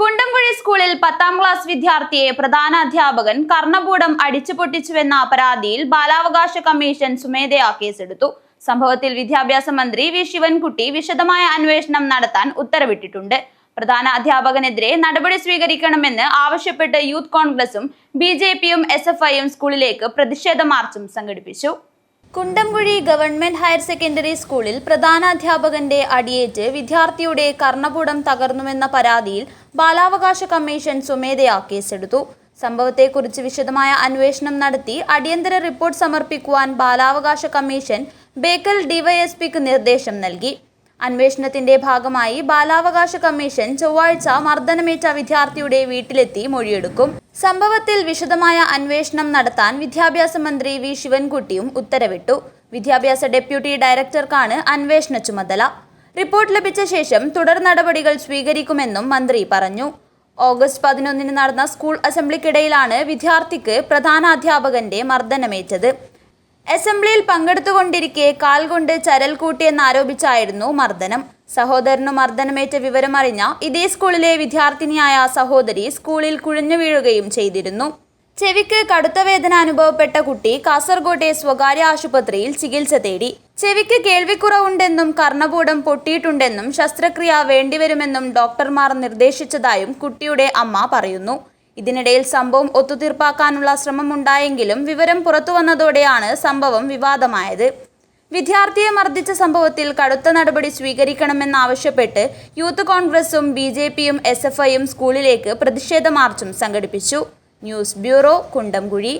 കുണ്ടംകുഴി സ്കൂളിൽ പത്താം ക്ലാസ് വിദ്യാർത്ഥിയെ പ്രധാന അധ്യാപകൻ കർണപൂടം അടിച്ചു പൊട്ടിച്ചുവെന്ന പരാതിയിൽ ബാലാവകാശ കമ്മീഷൻ സ്വമേധയാ കേസെടുത്തു. സംഭവത്തിൽ വിദ്യാഭ്യാസ മന്ത്രി വി ശിവൻകുട്ടി വിശദമായ അന്വേഷണം നടത്താൻ ഉത്തരവിട്ടിട്ടുണ്ട്. പ്രധാന അധ്യാപകനെതിരെ നടപടി സ്വീകരിക്കണമെന്ന് ആവശ്യപ്പെട്ട് യൂത്ത് കോൺഗ്രസും ബി ജെ പിയും എസ് എഫ് ഐയും സ്കൂളിലേക്ക് പ്രതിഷേധ മാർച്ചും സംഘടിപ്പിച്ചു. കുണ്ടംകുഴി ഗവൺമെന്റ് ഹയർ സെക്കൻഡറി സ്കൂളിൽ പ്രധാനാധ്യാപകന്റെ അടിയേറ്റ് വിദ്യാർത്ഥിയുടെ കർണപൂടം തകർന്നുവെന്ന പരാതിയിൽ ബാലാവകാശ കമ്മീഷൻ സ്വമേധയാ കേസെടുത്തു. സംഭവത്തെക്കുറിച്ച് വിശദമായ അന്വേഷണം നടത്തി അടിയന്തര റിപ്പോർട്ട് സമർപ്പിക്കുവാൻ ബാലാവകാശ കമ്മീഷൻ ബേക്കൽ ഡിവൈഎസ്പിക്ക് നിർദ്ദേശം നൽകി. അന്വേഷണത്തിന്റെ ഭാഗമായി ബാലാവകാശ കമ്മീഷൻ ചൊവ്വാഴ്ച മർദ്ദനമേറ്റ വിദ്യാർത്ഥിയുടെ വീട്ടിലെത്തി മൊഴിയെടുക്കും. സംഭവത്തിൽ വിശദമായ അന്വേഷണം നടത്താൻ വിദ്യാഭ്യാസ മന്ത്രി വി ശിവൻകുട്ടിയും ഉത്തരവിട്ടു. വിദ്യാഭ്യാസ ഡെപ്യൂട്ടി ഡയറക്ടർക്കാണ് അന്വേഷണ ചുമതല. റിപ്പോർട്ട് ലഭിച്ച ശേഷം തുടർ നടപടികൾ സ്വീകരിക്കുമെന്നും മന്ത്രി പറഞ്ഞു. ഓഗസ്റ്റ് പതിനൊന്നിന് നടന്ന സ്കൂൾ അസംബ്ലിക്കിടയിലാണ് വിദ്യാർത്ഥിക്ക് പ്രധാനാധ്യാപകന്റെ മർദ്ദനമേറ്റത്. അസംബ്ലിയിൽ പങ്കെടുത്തുകൊണ്ടിരിക്കെ കാൽ കൊണ്ട് ചരൽ കൂട്ടിയെന്നാരോപിച്ചായിരുന്നു മർദ്ദനം. സഹോദരനു മർദ്ദനമേറ്റ വിവരമറിഞ്ഞ ഇതേ സ്കൂളിലെ വിദ്യാർത്ഥിനിയായ സഹോദരി സ്കൂളിൽ കുഴഞ്ഞു വീഴുകയും ചെയ്തിരുന്നു. ചെവിക്ക് കടുത്ത വേദന അനുഭവപ്പെട്ട കുട്ടി കാസർഗോട്ടെ സ്വകാര്യ ആശുപത്രിയിൽ ചികിത്സ തേടി. ചെവിക്ക് കേൾവിക്കുറവുണ്ടെന്നും കർണപൂടം പൊട്ടിയിട്ടുണ്ടെന്നും ശസ്ത്രക്രിയ വേണ്ടിവരുമെന്നും ഡോക്ടർമാർ നിർദ്ദേശിച്ചതായും കുട്ടിയുടെ അമ്മ പറയുന്നു. ഇതിനിടയിൽ സംഭവം ഒത്തുതീർപ്പാക്കാനുള്ള ശ്രമമുണ്ടായെങ്കിലും വിവരം പുറത്തുവന്നതോടെയാണ് സംഭവം വിവാദമായത്. വിദ്യാർത്ഥിയെ മർദ്ദിച്ച സംഭവത്തിൽ കടുത്ത നടപടി സ്വീകരിക്കണമെന്നാവശ്യപ്പെട്ട് യൂത്ത് കോൺഗ്രസും ബി ജെ പിയും എസ് എഫ് ഐയും സ്കൂളിലേക്ക് പ്രതിഷേധ മാർച്ചും സംഘടിപ്പിച്ചു. News bureau Kundamkuzhi.